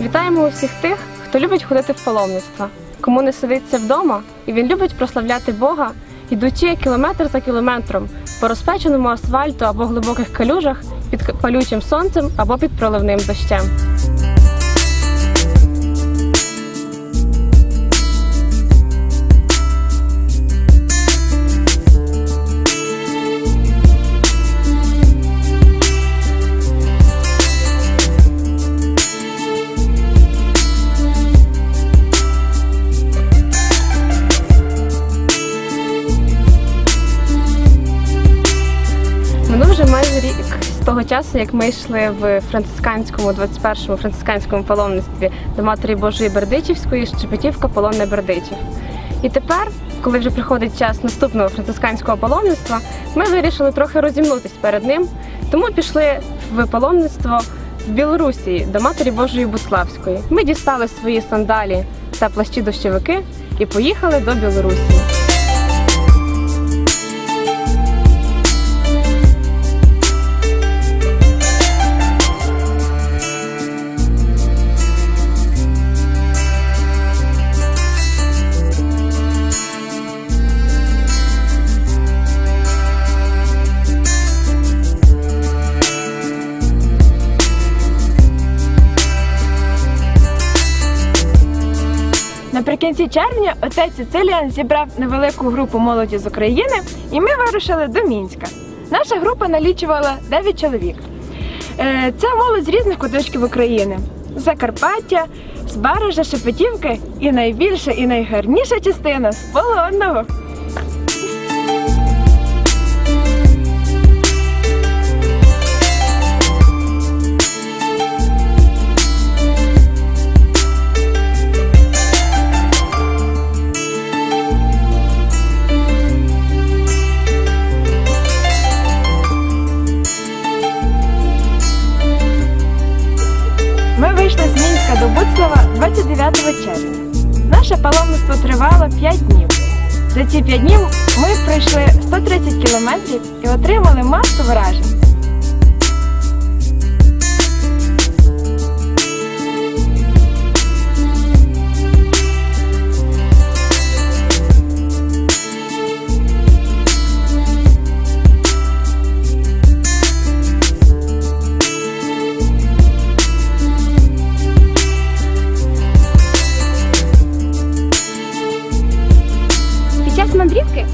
Вітаємо усіх тих, хто любить ходити в паломництво, кому не сидиться вдома, і він любить прославляти Бога, ідучи кілометр за кілометром по розпеченому асфальту або глибоких калюжах під палючим сонцем або під проливним дощем. Того часу, як ми йшли в францисканському 21-му францисканському паломництві до Матері Божої Бердичівської, Шепетівка Полонне Бердичів. І тепер, коли вже приходить час наступного францисканського паломництва, ми вирішили трохи розімнутись перед ним, тому пішли в паломництво в Білорусі до Матері Божої Буславської. Ми дістали свої сандалі та плащі дощовики і поїхали до Білорусі. Наприкінці червня отець Сициліан зібрав невелику групу молоді з України, і ми вирушили до Мінська. Наша група налічувала 9 чоловік. Це молодь з різних куточків України: Закарпаття, з Баража, Шепетівки і найбільша і найгарніша частина з Полонного. Вийшли до Буцлава 29 червня. Наше паломництво тривало 5 днів. За ці 5 днів ми пройшли 130 кілометрів і отримали масу вражень.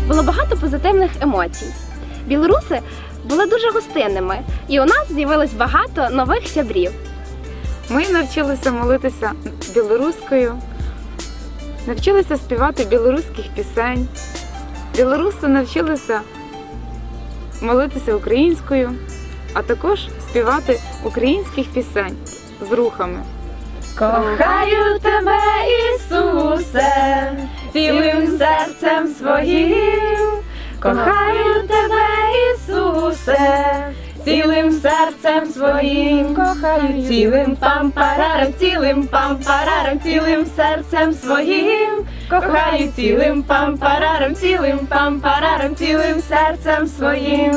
Було багато позитивних емоцій. Білоруси були дуже гостинними, і у нас з'явилось багато нових сябрів. Ми навчилися молитися білоруською, навчилися співати білоруських пісень. Білоруси навчилися молитися українською, а також співати українських пісень з рухами. Кохаю тебе, Ісусе, цілим серцем своїм. Кохаю тебе, Ісусе, цілим серцем своїм. Кохаю цілим пампарарам, цілим пампарарам, цілим серцем своїм. Кохаю цілим пампарарам, цілим пампарарам, цілим серцем своїм.